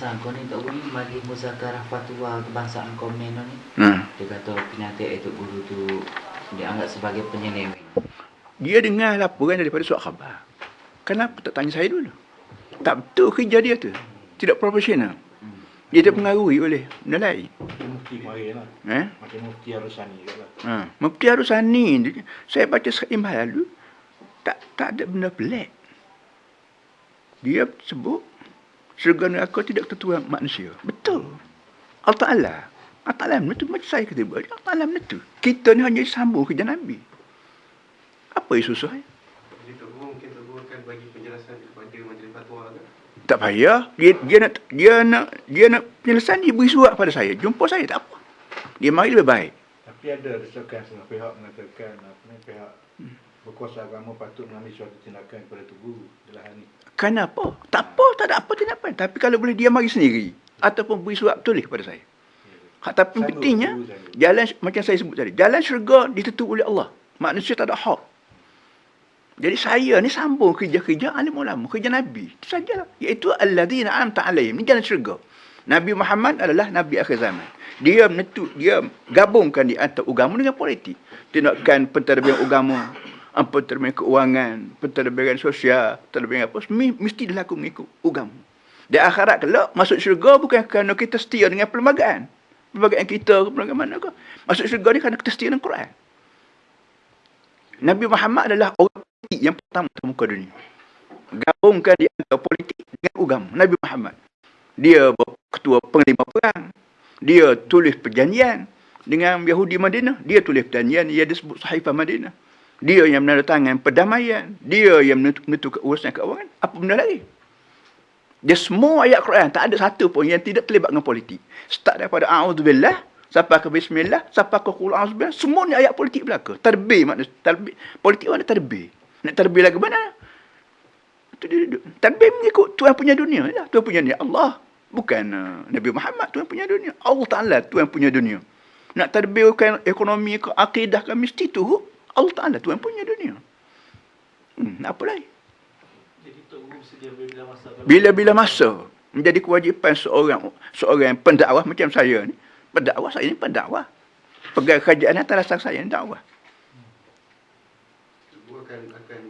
masa kau ni tak boleh mari muzakarah fatwa kebangsaan komen ni. Ha. Dia kata penyatik itu guru tu dianggap sebagai penyeleweng. Dia dengar laporan daripada surat khabar. Kenapa tak tanya saya dulu? Tak betul kerja dia tu. Tidak profesional. Dia terpengaruhi oleh benda lain. Mufti lah. Eh? Macam Mufti Arusani juga lah. Ha. Mufti Arusani ni, saya baca sekali lalu, tak tak ada benda pelik. Dia sebut, syurga neraka tidak ketentuan manusia. Betul. Allah Ta'ala. Allah Ta'ala itu macam saya kata. Allah Ta'ala itu. Kita ni hanya sambung kerja Nabi. Apa yang susah? Jadi Tok Guru mungkin Tok Guru akan bagi penjelasan kepada majlis fatwa ke? Tak payah. Dia, dia nak dia nak dia nak penyelesaian dia beri surat pada saya. Jumpa saya tak apa. Dia mari lebih baik. Tapi ada desakan setengah pihak mengatakan apa ni pihak berkuasa agama patut mengambil suatu tindakan kepada Tok Guru dalam hal ni. Kenapa? Tak apa, tak ada apa tindakan. Tapi kalau boleh dia mari sendiri ataupun beri surat tulis kepada saya. Hak tapi Sanggup, pentingnya guru sanggup. jalan macam saya sebut tadi, jalan syurga ditentu oleh Allah. Manusia tak ada hak. Jadi saya ni sambung kerja-kerja alim ulama, kerja Nabi. Itu sajalah. Iaitu alladzina an'amta alaihim. Ni jalan syurga. Nabi Muhammad adalah Nabi akhir zaman. Dia menentu, dia gabungkan di antara agama dengan politik. Tindakan pentadbiran agama, ah, pentadbiran keuangan, pentadbiran sosial, pentadbiran apa, mesti dilakukan mengikut agama. Di akhirat kelak, masuk syurga bukan kerana kita setia dengan perlembagaan. Perlembagaan kita, perlembagaan mana ke. Masuk syurga ni kerana kita setia dengan Quran. Nabi Muhammad adalah orang politik yang pertama di muka dunia. Gabungkan di antara politik dengan agama. Nabi Muhammad. Dia ketua penglima perang. Dia tulis perjanjian dengan Yahudi Madinah. Dia tulis perjanjian yang disebut Sahifah Madinah. Dia yang menandatangani perdamaian. Dia yang menentu- menentukan urusan keuangan. Apa benda lagi? Dia semua ayat Quran. Tak ada satu pun yang tidak terlibat dengan politik. Start daripada A'udzubillah. Sampai ke Bismillah. Sampai ke Qul A'udzubillah. Semua ni ayat politik belaka. Terbih makna. Terbih. Politik mana terbih? Nak terbih lagi mana? Itu dia duduk. Terbih mengikut Tuhan punya dunia. Lah. Tuhan punya dunia. Allah. Bukan uh, Nabi Muhammad. Tuhan punya dunia. Allah Ta'ala Tuhan punya dunia. Nak terbihkan ekonomi ke akidah ke mesti tu. Allah Ta'ala Tuhan punya dunia. Hmm, apa kalau Bila-bila masa menjadi kewajipan seorang seorang pendakwah macam saya ni. Pendakwah saya ni pendakwah. Pegawai kerajaan atas dasar saya ni dakwah. Guru akan akan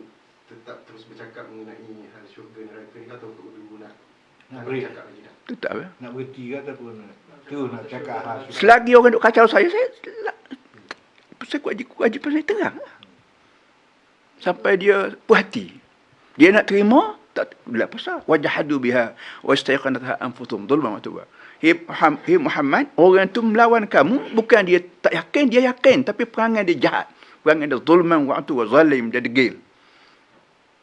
tetap terus bercakap mengenai hal syurga neraka ni atau Tok Guru nak Nak nak beri. cakap lagi dah? Tetap ya. Nak berhenti ke ataupun tu nak cakap hal syurga. Selagi orang duk kacau saya, saya saya kewajipan, saya terang. Sampai dia puas hati. Dia nak terima, tak bila pasal. Wajahadu biha wa istayqanatha anfusuhum dhulman wa tuba. Hei Muhammad, orang tu melawan kamu bukan dia tak yakin, dia yakin tapi perangai dia jahat. Perangai dia zulman wa wa zalim, dia degil.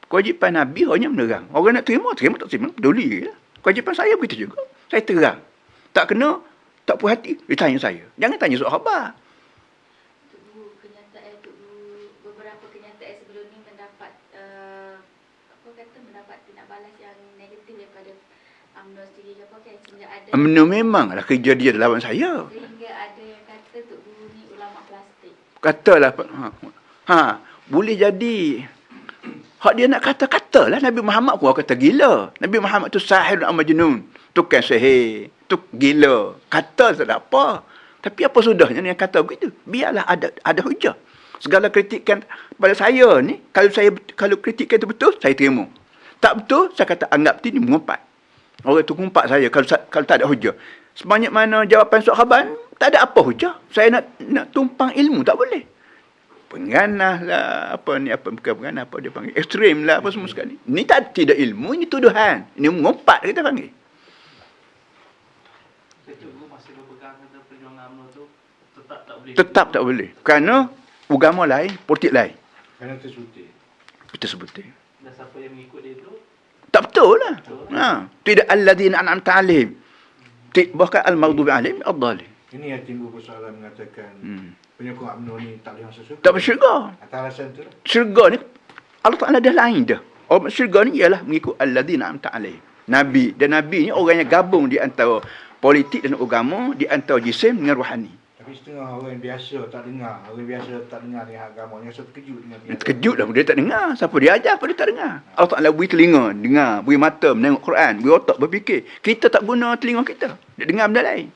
Kewajipan Nabi hanya menerang. Orang nak terima, terima tak terima, peduli je. Kewajipan saya begitu juga. Saya terang. Tak kena, tak puas hati, dia tanya saya. Jangan tanya sahabat. Daripada UMNO sendiri ke apa kan sehingga ada Menu memanglah kerja dia lawan saya. sehingga ada yang kata Tok Guru ni ulama plastik. Katalah. Ha, ha boleh jadi. Hak dia nak kata, katalah. Nabi Muhammad pun kata gila. Nabi Muhammad tu sahir dan majnun. Tukang sihir. Tu gila. Kata tak ada apa. Tapi apa sudahnya yang kata begitu? Biarlah ada ada hujah. Segala kritikan pada saya ni, kalau saya kalau kritikan itu betul, saya terima. Tak betul, saya kata anggap ini mengumpat. Orang tu mengumpat saya kalau kalau tak ada hujah. Sebanyak mana jawapan sahabat, tak ada apa hujah. Saya nak nak tumpang ilmu, tak boleh. Penganah lah, apa ni, apa bukan penganah, apa dia panggil, ekstrim lah, apa semua sekali. Ini tak tidak ilmu, ini tuduhan. Ini mengumpat kita panggil. Tetap tak boleh. Tetap tak boleh. Kerana agama lain, politik lain. Kerana tersuti. Kita sebut dia. Dan siapa yang mengikut dia tu Tak betul lah. Ha. Tidak alladzina an'amta alaihim. Ti- Bahkan al-maghdubi alaihim ad-dhalin. Ini yang timbul persoalan mengatakan Hmm. penyokong UMNO ni tak boleh masuk syurga. Tak bersyurga. Atas alasan tu lah. Syurga ni Allah Ta'ala dah lain dah. Orang syurga ni ialah mengikut alladzina an'amta alaihim. Nabi dan nabi ni orang yang gabung di antara politik dan agama, di antara jisim dengan rohani. Tapi setengah orang yang biasa tak dengar. Orang biasa tak dengar dengan agama. Yang rasa terkejut dengan kenyataan. Terkejut lah dia tak dengar. Siapa dia ajar apa dia tak dengar. Allah Ta'ala beri telinga, dengar. Beri mata, menengok Quran. Beri otak, berfikir. Kita tak guna telinga kita. Dia dengar benda lain.